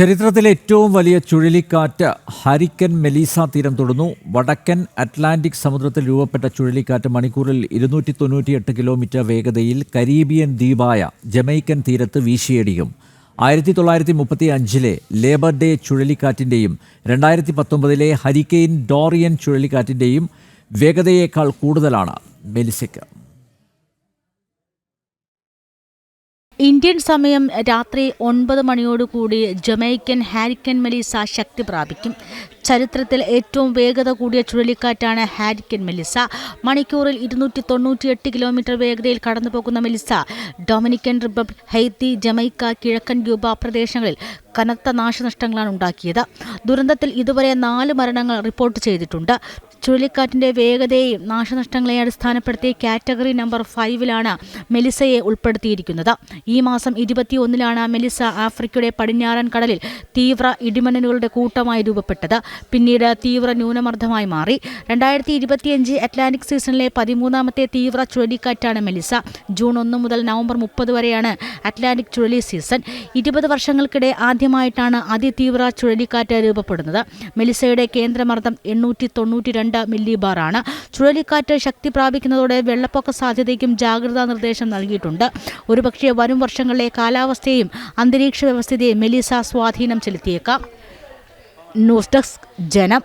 ചരിത്രത്തിലെ ഏറ്റവും വലിയ ചുഴലിക്കാറ്റ് ഹരിക്കൻ മെലീസ തീരം തൊടുന്നു. വടക്കൻ അറ്റ്ലാന്റിക് സമുദ്രത്തിൽ രൂപപ്പെട്ട ചുഴലിക്കാറ്റ് മണിക്കൂറിൽ ഇരുന്നൂറ്റി തൊണ്ണൂറ്റിയെട്ട് കിലോമീറ്റർ വേഗതയിൽ കരീബിയൻ ദ്വീപായ ജമൈക്കൻ തീരത്ത് വീശിയടിക്കും ആയിരത്തി തൊള്ളായിരത്തി മുപ്പത്തി അഞ്ചിലെ ലേബർ ഡേ ചുഴലിക്കാറ്റിന്റെയും രണ്ടായിരത്തി പത്തൊമ്പതിലെ ഹരിക്കെയിൻ ഡോറിയൻ ചുഴലിക്കാറ്റിന്റെയും വേഗതയേക്കാൾ കൂടുതലാണ് മെലിസയ്ക്ക്. ഇന്ത്യൻ സമയം രാത്രി ഒൻപത് മണിയോടുകൂടി ജമൈക്കൻ ഹാരിക്കൻ മെലിസ ശക്തി പ്രാപിക്കും. ചരിത്രത്തിൽ ഏറ്റവും വേഗത കൂടിയ ചുഴലിക്കാറ്റാണ് ഹാരിക്കൻ മെലിസ. മണിക്കൂറിൽ ഇരുന്നൂറ്റി തൊണ്ണൂറ്റിയെട്ട് കിലോമീറ്റർ വേഗതയിൽ കടന്നുപോകുന്ന Melissa. Dominican Republic Haiti Jamaica കിഴക്കൻ ക്യൂബ പ്രദേശങ്ങളിൽ കനത്ത നാശനഷ്ടങ്ങളാണ് ഉണ്ടാക്കിയത്. ദുരന്തത്തിൽ ഇതുവരെ നാല് മരണങ്ങൾ റിപ്പോർട്ട് ചെയ്തിട്ടുണ്ട്. ചുഴലിക്കാറ്റിന്റെ വേഗതയെയും നാശനഷ്ടങ്ങളെയും അടിസ്ഥാനപ്പെടുത്തി കാറ്റഗറി നമ്പർ ഫൈവിലാണ് മെലിസയെ ഉൾപ്പെടുത്തിയിരിക്കുന്നത്. ഈ മാസം ഇരുപത്തിയൊന്നിലാണ് മെലിസ ആഫ്രിക്കയുടെ പടിഞ്ഞാറൻ കടലിൽ തീവ്ര ഇടിമിന്നലുകളുടെ കൂട്ടമായി രൂപപ്പെട്ടത്. പിന്നീട് തീവ്ര ന്യൂനമർദ്ദമായി മാറി. രണ്ടായിരത്തി ഇരുപത്തിയഞ്ച് അറ്റ്ലാന്റിക് സീസണിലെ പതിമൂന്നാമത്തെ തീവ്ര ചുഴലിക്കാറ്റാണ് മെലിസ. ജൂൺ ഒന്ന് മുതൽ നവംബർ മുപ്പത് വരെയാണ് അറ്റ്ലാന്റിക് ചുഴലി സീസൺ. ഇരുപത് വർഷങ്ങൾക്കിടെ ആദ്യമായിട്ടാണ് അതിതീവ്ര ചുഴലിക്കാറ്റ് രൂപപ്പെടുന്നത്. മെലിസയുടെ കേന്ദ്രമർദ്ദം എണ്ണൂറ്റി തൊണ്ണൂറ്റി രണ്ട് മില്ലി ബാറാണ് ചുഴലിക്കാറ്റ് ശക്തി പ്രാപിക്കുന്നതോടെ വെള്ളപ്പൊക്ക സാധ്യതയ്ക്കും ജാഗ്രതാ നിർദ്ദേശം നൽകിയിട്ടുണ്ട്. ഒരുപക്ഷെ വരും വർഷങ്ങളിലെ കാലാവസ്ഥയും അന്തരീക്ഷ വ്യവസ്ഥിതിയെ മെലിസ സ്വാധീനം ചെലുത്തിയേക്കാം. ന്യൂസ് ഡെസ്ക് ജനം.